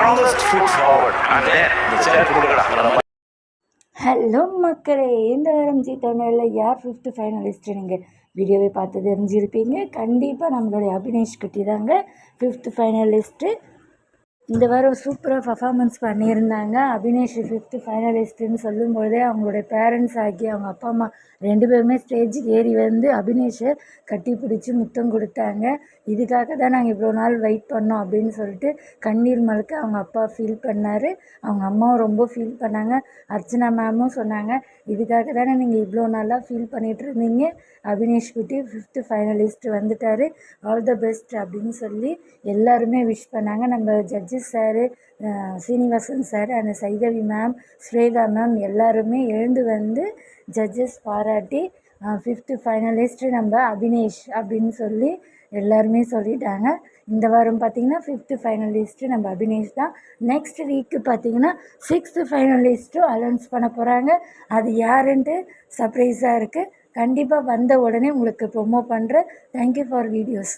Strongest food hello மக்களே. இந்த வாரம் ஜி தமிழில் யார் ஃபிஃப்த்து ஃபைனலிஸ்ட் நீங்கள் வீடியோவை பார்த்து தெரிஞ்சிருப்பீங்க. கண்டிப்பாக நம்மளுடைய அபினேஷ் குட்டி தாங்க ஃபிஃப்த்து ஃபைனலிஸ்ட்டு இந்த வாரம் சூப்பராக பர்ஃபார்மன்ஸ் பண்ணியிருந்தாங்க. அபினேஷ் ஃபிஃப்த்து ஃபைனலிஸ்ட்டுன்னு சொல்லும்பொழுதே அவங்களுடைய பேரண்ட்ஸ் ஆகி அவங்க அப்பா அம்மா ரெண்டு பேருமே ஸ்டேஜுக்கு ஏறி வந்து அபினேஷை கட்டி பிடிச்சி முத்தம் கொடுத்தாங்க. இதுக்காக தான் நாங்கள் இவ்வளோ நாள் வெயிட் பண்ணோம் அப்படின்னு சொல்லிட்டு கண்ணீர் மலுக்க அவங்க அப்பா ஃபீல் பண்ணார். அவங்க அம்மாவும் ரொம்ப ஃபீல் பண்ணாங்க. அர்ச்சனா மேமும் சொன்னாங்க இதுக்காக தானே நீங்கள் இவ்வளோ நாளாக ஃபீல் பண்ணிகிட்டு இருந்தீங்க? அபினேஷ் குட்டி ஃபிஃப்த்து ஃபைனலிஸ்ட் வந்துட்டார். ஆல் த பெஸ்ட் அப்படின்னு சொல்லி எல்லாருமே விஷ் பண்ணாங்க. நம்ம judges Charu Srinivasan sir and Saindhavi ma'am Shweta ma'am எல்லாருமே எழுந்து வந்து ஜட்ஜஸ் பாராட்டி ஃபிஃப்த்து ஃபைனலிஸ்ட்டு நம்ம அபினேஷ் அப்படின்னு சொல்லி எல்லாருமே சொல்லிட்டாங்க. இந்த வாரம் பார்த்திங்கன்னா ஃபிஃப்த்து ஃபைனலிஸ்ட்டு நம்ம அபினேஷ் தான். நெக்ஸ்ட் வீக்கு பார்த்திங்கன்னா சிக்ஸ்த்து ஃபைனலிஸ்ட்டும் அலௌன்ஸ் பண்ண போகிறாங்க அது யாருன்ட்டு சர்ப்ரைஸாக இருக்குது கண்டிப்பாக வந்த உடனே உங்களுக்கு ப்ரொமோ பண்ணுறேன் தேங்க்யூ ஃபார் வீடியோஸ்